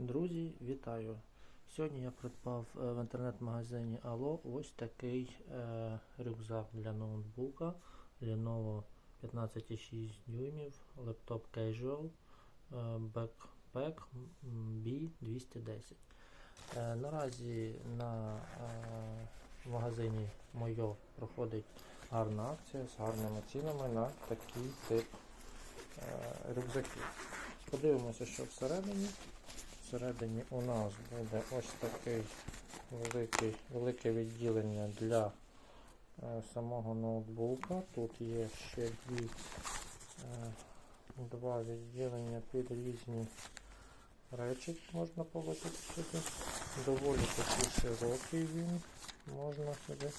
Друзі, вітаю! Сьогодні я придбав е, в інтернет-магазині Allo ось такий е, рюкзак для ноутбука Lenovo 15,6 дюймів, лептоп Casual, е, Backpack B210. Е, наразі на е, магазині Moyo проходить гарна акція з гарними цінами на такий тип е, рюкзаків. Подивимося, що всередині. Всередині у нас буде ось такий великий, велике відділення для е, самого ноутбука. Тут є ще дві, е, два відділення під різні речі можна положити сюди. Доволі такий широкий він можна сюди.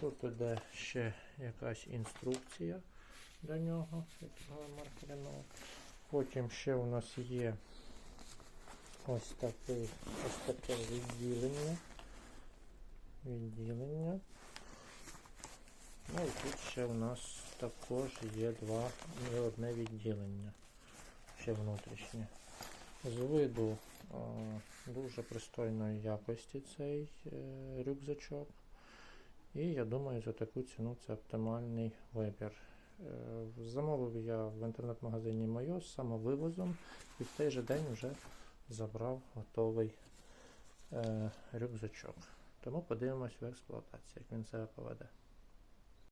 Тут іде ще якась інструкція до нього, маркерного. Потім ще у нас є ось таке, ось таке відділення. Відділення. Ну і тут ще у нас також є два і одне відділення. Ще внутрішнє. З виду а, дуже пристойної якості цей е, рюкзачок. І я думаю, за таку ціну це оптимальний вибір. Е, Замовив я в інтернет-магазині Moyo з самовивозом і в той же день вже забрав готовий е, рюкзачок. Тому подивимось в експлуатації, як він себе поведе.